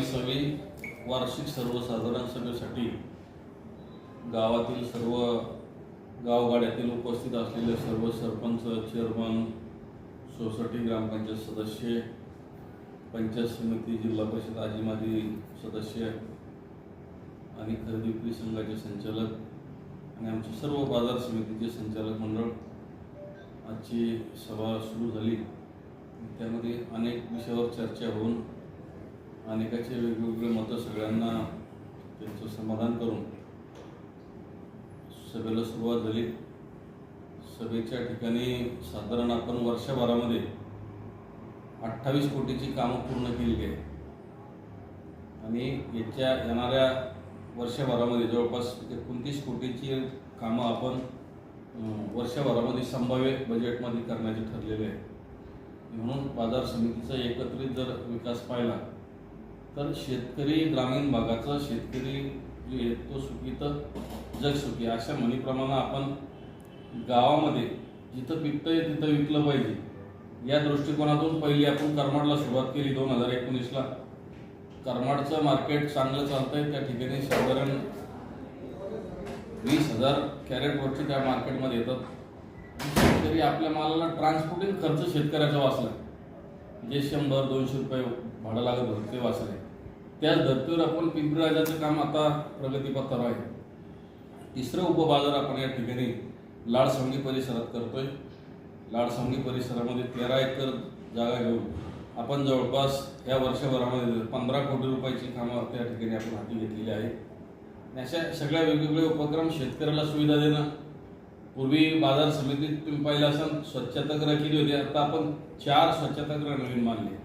बावीसावी वार्षिक सर्वसाधारण सभेसाठी गावातील सर्व गावगाड्यातील उपस्थित असलेले सर्व सरपंच चेअरमन सोसायटी ग्रामपंचायत सदस्य पंचायत समिती जिल्हा परिषद आजी माजी सदस्य आणि खरेदी विक्री संघाचे संचालक आणि आमचे सर्व बाजार समितीचे संचालक मंडळ आजची सभा सुरू झाली. त्यामध्ये अनेक विषयावर चर्चा होऊन अनेकाचे वेगवेगळे मतं सगळ्यांना त्यांचं समाधान करून सभेला सुरुवात झाली. सभेच्या ठिकाणी साधारण आपण वर्षभरामध्ये अठ्ठावीस कोटीची कामं पूर्ण केलेली आहे आणि याच्या येणाऱ्या वर्षभरामध्ये जवळपास एकोणतीस कोटीची कामं आपण वर्षभरामध्ये संभाव्य बजेटमध्ये करण्याचे ठरलेले आहे. म्हणून बाजार समितीचा एकत्रित जर विकास पाहिला तर शेतकरी ग्रामीण भागाचा शेतकरी जे आहे तो सुखी तर जग सुखी अशा म्हणीप्रमाणे आपण गावामध्ये जिथं पिकतं आहे तिथं विकलं पाहिजे. या दृष्टिकोनातून पहिली आपण करमाडला सुरुवात केली दोन हजार एकोणीसला. करमाडचं मार्केट चांगलं चालतं आहे त्या ठिकाणी साधारण वीस हजार कॅरेट वरची त्या मार्केटमध्ये येतात. शेतकरी आपल्या मालाला ट्रान्सपोर्टिंग खर्च शेतकऱ्याचा वाचला जे शंभर दोनशे रुपये भाडं लागत होतं ते वाचले. त्याच धर्तीवर आपण पिंपरी राजाचं काम आता प्रगतीपथावर आहे. तिसरं उपबाजार आपण या ठिकाणी लाडसंगी परिसरात करतोय. लाडसंगी परिसरामध्ये तेरा एकर जागा घेऊन आपण जवळपास या वर्षभरामध्ये पंधरा कोटी रुपयाची कामं त्या ठिकाणी आपण हाती घेतलेली आहे अशा सगळ्या वेगवेगळे उपक्रम शेतकऱ्याला सुविधा देणं पूर्वी बाजार समितीत तुम्ही पाहिलं असाल स्वच्छतागृह केली होती. आता आपण चार स्वच्छतागृह नवीन मानले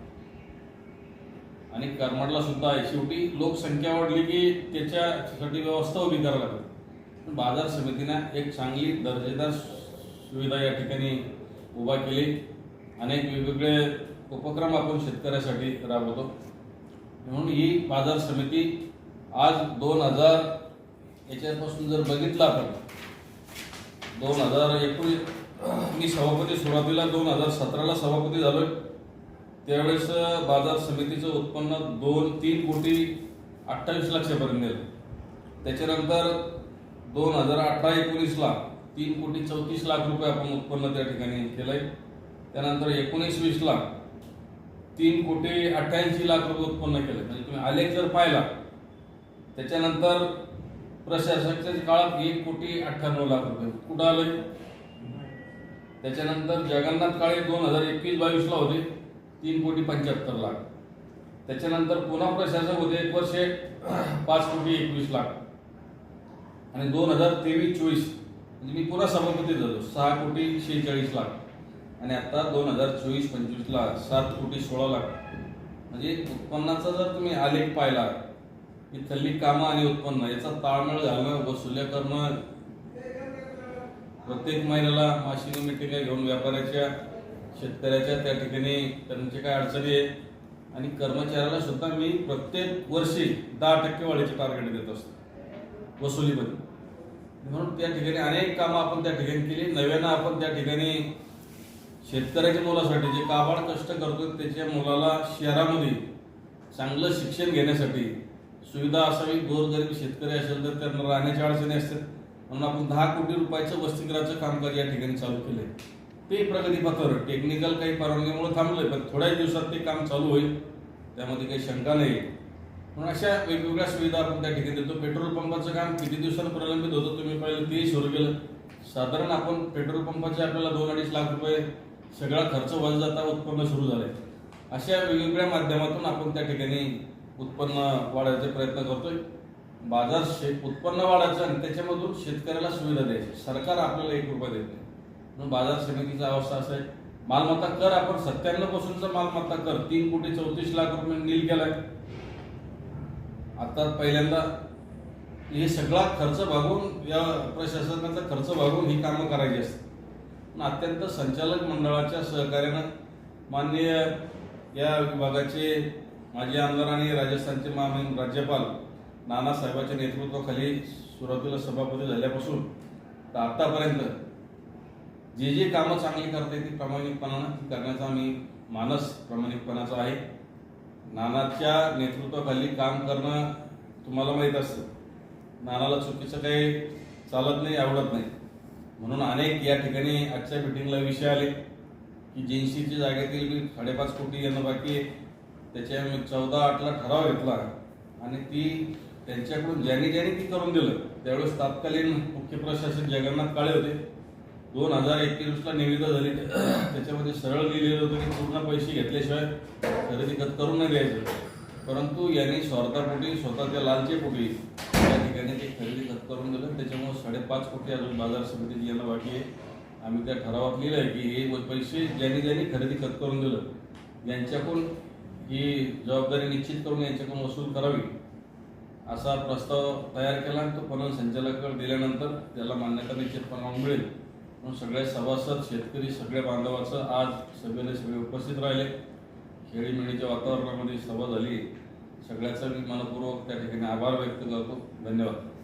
आणि करमाडला सुद्धा आहे. शेवटी लोकसंख्या वाढली की त्याच्यासाठी व्यवस्था उभी करावी लागते. पण बाजार समितीनं एक चांगली दर्जेदार सुविधा या ठिकाणी उभा केली. अनेक वेगवेगळे उपक्रम आपण शेतकऱ्यासाठी राबवतो. म्हणून ही बाजार समिती आज दोन हजार याच्यापासून जर बघितलं आपण दोन हजार एकोणीस मी सभापती सुरुवातीला दोन हजार सतराला सभापती झालो. त्यावेळेस बाजार समितीचं उत्पन्न दोन तीन कोटी अठ्ठावीस लाखापर्यंत गेलं. त्याच्यानंतर दोन हजार अठरा एकोणीसला तीन कोटी चौतीस लाख रुपये आपण उत्पन्न त्या ठिकाणी केलं आहे त्यानंतर एकोणीस वीसला तीन कोटी अठ्ठ्याऐंशी लाख रुपये उत्पन्न केलं म्हणजे तुम्ही आलेख जर पाहिला त्याच्यानंतर प्रशासकाच्या काळात एक कोटी अठ्ठ्याण्णव लाख रुपये. कुठं आले त्याच्यानंतर जगन्नाथ काळे दोन हजार एकवीस बावीसला होते. तीन कोटी पंच्याहत्तर लाख. त्याच्यानंतर पुन्हा प्रशासक होते एक वर्ष पाच कोटी एकवीस लाख. आणि दोन हजार तेवीस चोवीस. म्हणजे मी पुन्हा सभापती झालो. सहा कोटी शेहेचाळीस लाख. आणि आता दोन हजार चोवीस पंचवीसला सात कोटी सोळा लाख. म्हणजे उत्पन्नाचा जर तुम्ही आलेख पाहिला इथली कामं आणि उत्पन्न याचा ताळमेळ घालणं वसुल्या करणं प्रत्येक महिन्याला माशिंग मिटिंगा घेऊन व्यापाऱ्याच्या शेतकऱ्याच्या त्या ठिकाणी त्यांचे काय अडचणी आहे आणि कर्मचाऱ्याला सुद्धा मी प्रत्येक वर्षी दहा टक्के वाढीचे टार्गेट देत असतो वसुलीमध्ये. म्हणून त्या ठिकाणी अनेक कामं आपण त्या ठिकाणी केली. नव्यानं आपण त्या ठिकाणी शेतकऱ्याच्या मुलासाठी जे काबाड कष्ट करतो त्याच्या मुलाला शहरामध्ये चांगलं शिक्षण घेण्यासाठी सुविधा असावी गोरगरीब शेतकरी असेल तर त्यांना राहण्याच्या अडचणी असतात. म्हणून आपण दहा कोटी रुपयाचं वसतिगृहाचं कामकाज या ठिकाणी चालू केलंय. ते प्रगतीपथावर टेक्निकल काही परवानगीमुळे थांबलंय पण थोड्याच दिवसात ते काम चालू होईल. त्यामध्ये काही शंका नाही. म्हणून अशा वेगवेगळ्या सुविधा आपण त्या ठिकाणी देतो. पेट्रोल पंपाचं काम किती दिवसांनी प्रलंबित होतं तुम्ही पाहिलं तेही सुरू केलं. साधारण आपण पेट्रोल पंपाचे आपल्याला दोन अडीच लाख रुपये सगळा खर्च वाज जाता उत्पन्न सुरू झालंय. अशा वेगवेगळ्या माध्यमातून आपण त्या ठिकाणी उत्पन्न वाढायचे प्रयत्न करतोय. बाजार शे उत्पन्न वाढायचं आणि त्याच्यामधून शेतकऱ्याला सुविधा द्यायची. सरकार आपल्याला एक रुपया देत नाही. म्हणून बाजार समितीचा अवस्था असं आहे. मालमत्ता कर आपण सत्त्याण्णव पासूनचा मालमत्ता कर. तीन कोटी चौतीस लाख रुपये नील केलाय. आता पहिल्यांदा हे सगळा खर्च भागून या प्रशासनाचा खर्च भागून ही कामं करायची असतात. पण अत्यंत संचालक मंडळाच्या सहकार्यानं माननीय या विभागाचे माजी आमदार आणि राजस्थानचे माननीय राज्यपाल नानासाहेबांच्या नेतृत्वाखाली सुरुवातीला सभापती झाल्यापासून तर आत्तापर्यंत जे जे कामं चांगली करता येतील प्रामाणिकपणानं ती करण्याचा आम्ही मानस प्रामाणिकपणाचा आहे. नानाच्या नेतृत्वाखाली काम करणं तुम्हाला माहीत असतं. नानाला चुकीचं काही चालत नाही आवडत नाही. म्हणून अनेक या ठिकाणी आजच्या मिटिंगला विषय आले की जेन्सीच्या जागेतील मी साडेपाच कोटी यांना बाकी आहे. त्याच्या चौदा आठला ठराव घेतला. आणि ती त्यांच्याकडून ज्यांनी ज्यांनी ती करून दिलं त्यावेळेस तत्कालीन मुख्य प्रशासक जगन्नाथ काळे होते. दोन हजार एकवीसला निविदा झाली. त्याच्यामध्ये सरळ लिहिलेलं होतं की पूर्ण पैसे घेतल्याशिवाय खरेदी खत करून नाही द्यायचं. परंतु यांनी स्वार्थापोटी स्वतःच्या लालचे पोटी या ठिकाणी ते खरेदी खत करून दिलं. त्याच्यामुळे साडेपाच कोटी अजून बाजार समितीत यांना बाकी आहे. आम्ही त्या ठरावात लिहिलं आहे की हे पैसे ज्यांनी ज्यांनी खरेदी खत करून दिलं यांच्याकडून ही जबाबदारी निश्चित करून यांच्याकडून वसूल करावी असा प्रस्ताव तयार केला तो पणन संचालकाकडे दिल्यानंतर त्याला मान्यता निश्चितपणाने मिळेल. म्हणून सगळ्या सभासद शेतकरी सगळ्या बांधवाचं आज सभेला सगळे उपस्थित राहिले. खेळीमेळीच्या वातावरणामध्ये सभा झाली. सगळ्याचा मी मनपूर्वक त्या ठिकाणी आभार व्यक्त करतो. धन्यवाद.